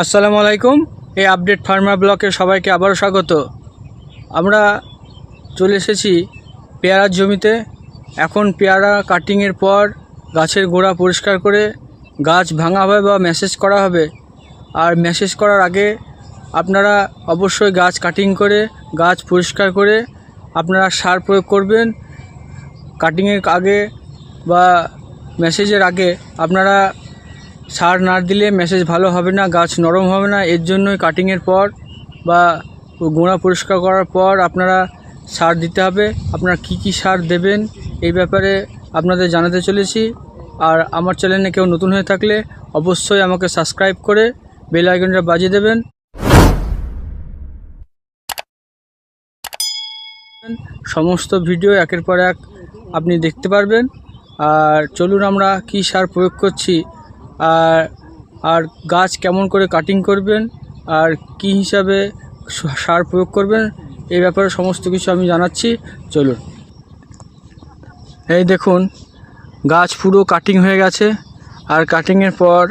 আসসালামু আলাইকুম, এই আপডেট ফার্মার ব্লকে সবাইকে আবারও স্বাগত। আমরা চলে এসেছি পেয়ারার জমিতে। এখন পেয়ারা কাটিংয়ের পর গাছের গোড়া পরিষ্কার করে গাছ ভাঙা হবে বা মেসেজ করা হবে। আর মেসেজ করার আগে আপনারা অবশ্যই গাছ কাটিং করে, গাছ পরিষ্কার করে আপনারা সার প্রয়োগ করবেন। কাটিংয়ের আগে বা মেসেজের আগে আপনারা সার না দিলে মেসেজ ভালো হবে না, গাছ নরম হবে না। এর জন্যই কাটিংয়ের পর বা গোড়া পরিষ্কার করার পর আপনারা সার দিতে হবে। আপনারা কি কি সার দেবেন এই ব্যাপারে আপনাদের জানাতে চলেছি। আর আমার চ্যানেলে কেউ নতুন হয়ে থাকলে অবশ্যই আমাকে সাবস্ক্রাইব করে বেল আইকনটা বাজিয়ে দেবেন। সমস্ত ভিডিও একের পর এক আপনি দেখতে পারবেন। আর চলুন আমরা কি সার প্রয়োগ করছি আর আর গাছ কেমন করে কাটিং করবেন, আর কি হিসাবে সার প্রয়োগ করবেন, এই ব্যাপারে সমস্ত কিছু আমি জানাচ্ছি। চলুন। এই দেখুন, গাছ পুরো কাটিং হয়ে গেছে। আর কাটিংয়ের পর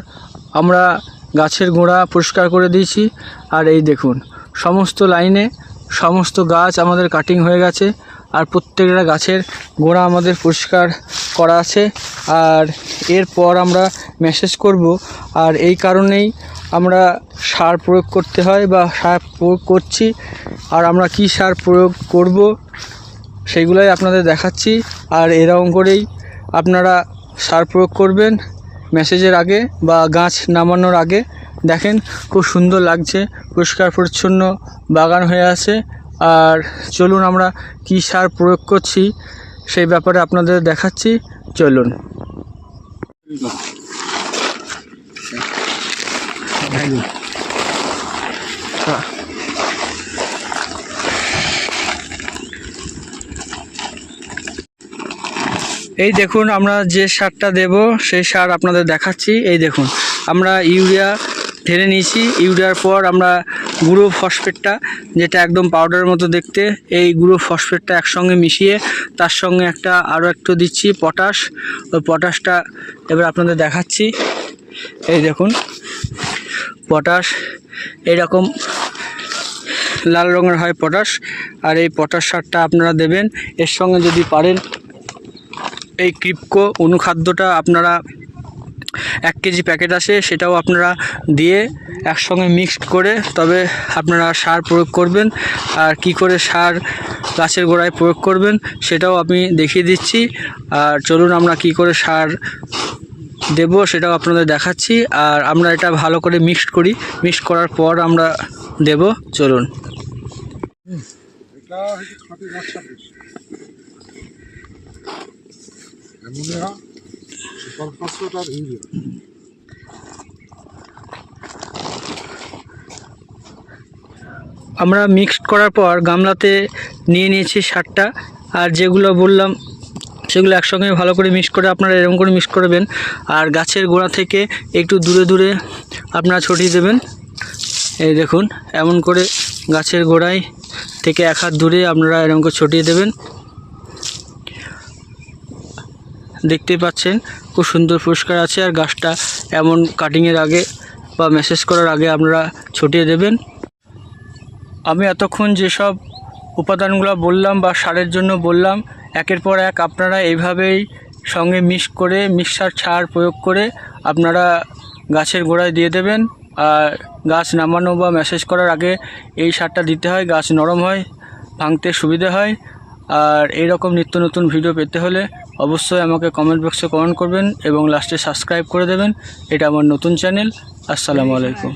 আমরা গাছের গোড়া পরিষ্কার করে দিয়েছি। আর এই দেখুন, সমস্ত লাইনে সমস্ত গাছ আমাদের কাটিং হয়ে গেছে। আর প্রত্যেকটা গাছের গোড়া আমাদের পরিষ্কার করা আছে। আর এরপর আমরা মেসেজ করব। আর এই কারণেই আমরা সার প্রয়োগ করতে হয় বা সার প্রয়োগ করছি। আর আমরা কি সার প্রয়োগ করব সেইগুলাই আপনাদের দেখাচ্ছি। আর এরকম করেই আপনারা সার প্রয়োগ করবেন মেসেজের আগে বা গাছ নামানোর আগে। দেখেন খুব সুন্দর লাগছে, পরিষ্কার, পরিচ্ছন্ন বাগান হয়ে আছে। আর চলুন আমরা কি সার প্রয়োগ করছি সেই ব্যাপারে আপনাদের দেখাচ্ছি। চলুন। এই দেখুন আমরা যে সারটা দেব সেই সার আপনাদের দেখাচ্ছি। এই দেখুন আমরা ইউরিয়া ঢেলে নিয়েছি। ইউরিয়ার পর আমরা গুঁড়ো ফসফেটটা, যেটা একদম পাউডারের মতো দেখতে, এই গুঁড়ো ফসফেটটা একসঙ্গে মিশিয়ে তার সঙ্গে একটা আরও একটু দিচ্ছি পটাশ। ওই পটাশটা এবার আপনাদের দেখাচ্ছি। এই দেখুন, পটাশ, এইরকম লাল রঙের হয় পটাশ। আর এই পটাশ সারটা আপনারা দেবেন। এর সঙ্গে যদি পারেন, এই ক্রিপকো অনুখাদ্যটা আপনারা এক কেজি প্যাকেট আসে, সেটাও আপনারা দিয়ে একসঙ্গে মিক্সড করে, তবে আপনারা সার প্রয়োগ করবেন আর কি করে সার গাছের গোড়ায় প্রয়োগ করবেন, সেটাও আমি দেখিয়ে দিচ্ছি। আর চলুন আমরা কি করে সার দেব, সেটাও আপনাদের দেখাচ্ছি। আর আমরা এটা ভালো করে মিক্সড করি মিক্সড করার পর আমরা দেব, চলুন। এটা ইউরিয়া আমরা মিক্সড করার পর গামলাতে নিয়ে নিয়েছি সারটা আর যেগুলো বললাম, সেগুলো একসঙ্গে ভালো করে মিক্স করে আপনারা এরকম করে মিক্স করবেন। আর গাছের গোড়া থেকে একটু দূরে দূরে আপনারা ছড়িয়ে দেবেন। এই দেখুন, এমন করে গাছের গোড়ায় থেকে এক হাত দূরে আপনারা এরকম করে ছটিয়ে দেবেন। দেখতেই পাচ্ছেন, খুব সুন্দর পরিষ্কার আছে আর গাছটা এমন কাটিংয়ের আগে বা মেসেজ করার আগে আপনারা ছটিয়ে দেবেন। আমি এতক্ষণ যেসব উপাদানগুলো বললাম বা সারের জন্য বললাম, একের পর এক আপনারা এইভাবেই সঙ্গে মিক্স করে মিক্সার ছাড় প্রয়োগ করে আপনারা গাছের গোড়ায় দিয়ে দেবেন। আর গাছ নামানো বা মেসেজ করার আগে এই সারটা দিতে হয়, গাছ নরম হয়, ভাঙতে সুবিধে হয়। আর এই রকম নিত্য নতুন ভিডিও পেতে হলে অবশ্যই আমাকে কমেন্ট বক্সে কমেন্ট করবেন এবং লাস্টে সাবস্ক্রাইব করে দেবেন। এটা আমার নতুন চ্যানেল আসসালামু আলাইকুম।